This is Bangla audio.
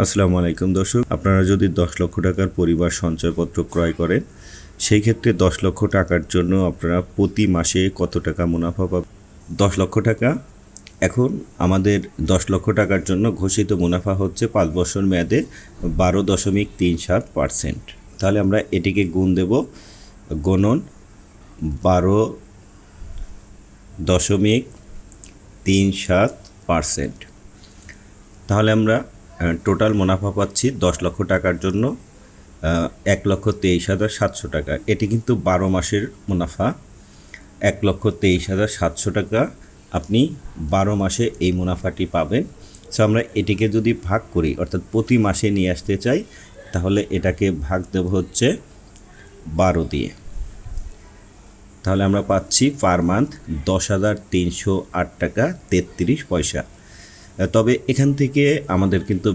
আসসালামু আলাইকুম দর্শক, আপনারা যদি দশ লক্ষ টাকার পরিবার সঞ্চয়পত্র ক্রয় করেন সেই ক্ষেত্রে দশ লক্ষ টাকার জন্য আপনারা প্রতি মাসে কত টাকা মুনাফা পাবেন? দশ লক্ষ টাকা। এখন আমাদের দশ লক্ষ টাকার জন্য ঘোষিত মুনাফা হচ্ছে পাঁচ বছর মেয়াদে বারো দশমিক তিন সাত পার্সেন্ট। তাহলে আমরা এটিকে গুণ দেব, গণন বারো দশমিক তিন সাত পার্সেন্ট। তাহলে আমরা টোটাল মুনাফা পাচ্ছি দশ লক্ষ টাকার জন্য এক লক্ষ তেইশ হাজার সাতশো টাকা। এটি কিন্তু বারো মাসের মুনাফা, এক লক্ষ তেইশ হাজার সাতশো টাকা। আপনি বারো মাসে এই মুনাফাটি পাবেন। সো আমরা এটিকে যদি ভাগ করি, অর্থাৎ প্রতি মাসে নিয়ে আসতে চাই, তাহলে এটাকে ভাগ দেব হচ্ছে বারো দিয়ে। তাহলে আমরা পাচ্ছি পার মান্থ দশ হাজার তিনশো আট টাকা তেত্রিশ পয়সা। তবে এখান থেকে আমাদের কিন্তু